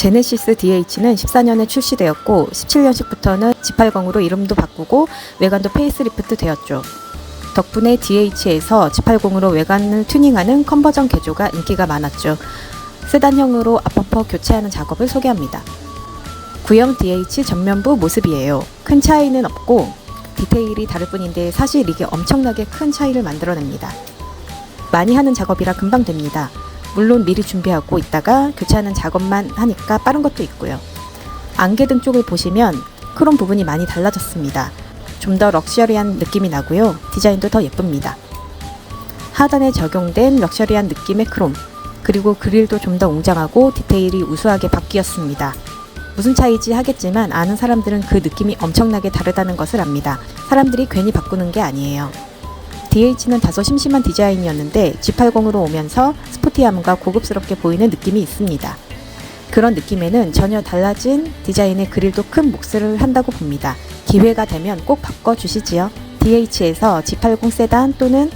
제네시스 DH는 14년에 출시되었고 17년식부터는 G80으로 이름도 바꾸고 외관도 페이스리프트 되었죠. 덕분에 DH에서 G80으로 외관을 튜닝하는 컨버전 개조가 인기가 많았죠. 세단형으로 앞범퍼 교체하는 작업을 소개합니다. 구형 DH 전면부 모습이에요. 큰 차이는 없고 디테일이 다를 뿐인데 사실 이게 엄청나게 큰 차이를 만들어냅니다. 많이 하는 작업이라 금방 됩니다. 물론 미리 준비하고 있다가 교체하는 작업만 하니까 빠른 것도 있고요. 안개 등 쪽을 보시면 크롬 부분이 많이 달라졌습니다. 좀 더 럭셔리한 느낌이 나고요. 디자인도 더 예쁩니다. 하단에 적용된 럭셔리한 느낌의 크롬, 그리고 그릴도 좀 더 웅장하고 디테일이 우수하게 바뀌었습니다. 무슨 차이지 하겠지만 아는 사람들은 그 느낌이 엄청나게 다르다는 것을 압니다. 사람들이 괜히 바꾸는 게 아니에요. DH는 다소 심심한 디자인이었는데 G80으로 오면서 스포티함과 고급스럽게 보이는 느낌이 있습니다. 그런 느낌에는 전혀 달라진 디자인의 그릴도 큰 몫을 한다고 봅니다. 기회가 되면 꼭 바꿔주시지요. DH에서 G80 세단 또는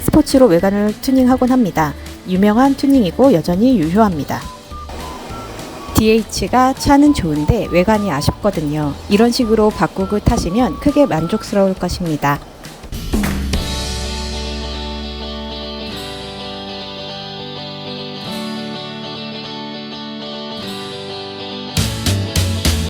스포츠로 외관을 튜닝하곤 합니다. 유명한 튜닝이고 여전히 유효합니다. DH가 차는 좋은데 외관이 아쉽거든요. 이런 식으로 바꾸고 타시면 크게 만족스러울 것입니다.